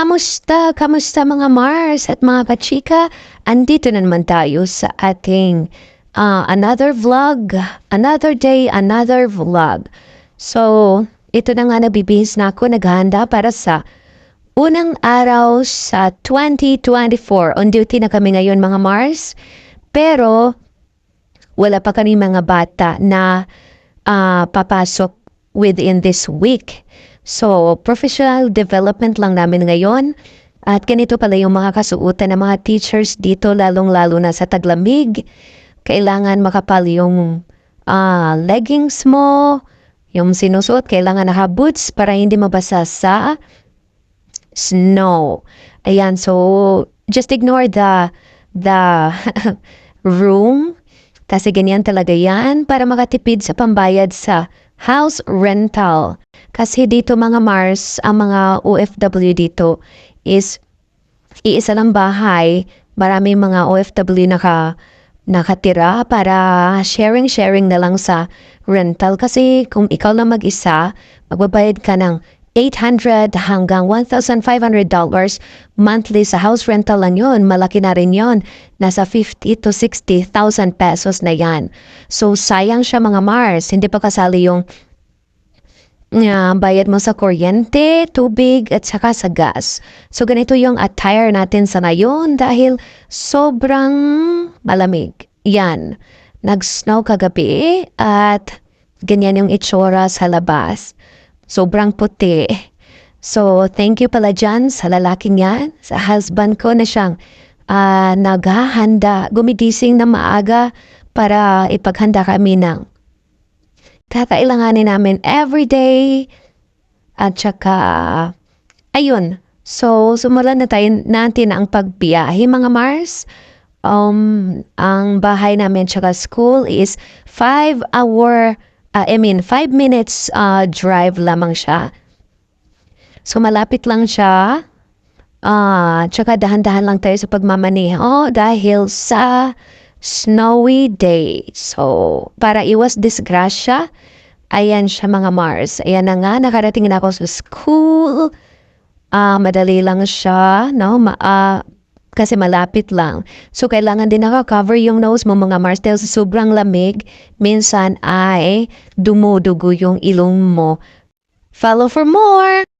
Kamusta? Kamusta mga Mars at mga kachika? Andito na naman tayo sa ating ah, another vlog. Another day, another vlog. So, ito na nga nabibihis na ako naghahanda para sa unang araw sa 2024. On duty na kami ngayon mga Mars. Pero, wala pa kami mga bata na ah, papasok within this week. So, professional development lang namin ngayon. At ganito pala yung mga kasuotan ng mga teachers dito, lalong-lalo na sa taglamig. Kailangan makapal yung ah, leggings mo, yung sinusuot, kailangan naka-boots para hindi mabasa sa snow. Ayan, so just ignore the the room. Kasi ganyan talaga yan para makatipid sa pambayad sa house rental. Kasi dito mga Mars, ang mga OFW dito is iisa lang bahay. Maraming mga OFW naka nakatira para sharing-sharing na lang sa rental. Kasi kung ikaw lang mag-isa, magbabayad ka ng 800 hanggang $1,500 monthly sa house rental lang yun. Malaki na rin yun. Nasa 50 to 60,000 pesos na yan. So, sayang siya mga Mars. Hindi pa kasali yung nga bayad mo sa kuryente, tubig, at saka sa gas. So, ganito yung attire natin sa ngayon dahil sobrang malamig. Yan. Nag-snow kagabi at ganyan yung itsura sa labas. Sobrang puti. So, thank you pala dyan sa lalaking yan, sa husband ko na siyang ah, naghahanda, gumigising na maaga para ipaghanda kami ng kakailanganin namin everyday. At saka, ayun. So, sumulan na tayo natin ang pagbiyahe mga Mars. Um, ang bahay namin tsaka school is 5 hour, uh, I mean 5 minutes uh, drive lamang siya. So, malapit lang siya. Ah, tsaka dahan-dahan lang tayo sa pagmamaneho dahil sa snowy day. So, para iwas disgrasya, ayan siya mga Mars. Ayan na nga, nakarating na ako sa school. Ah, madali lang siya, no? Ma ah, kasi malapit lang. So, kailangan din naka-cover yung nose mo mga Mars dahil sa sobrang lamig, minsan ay dumudugo yung ilong mo. Follow for more!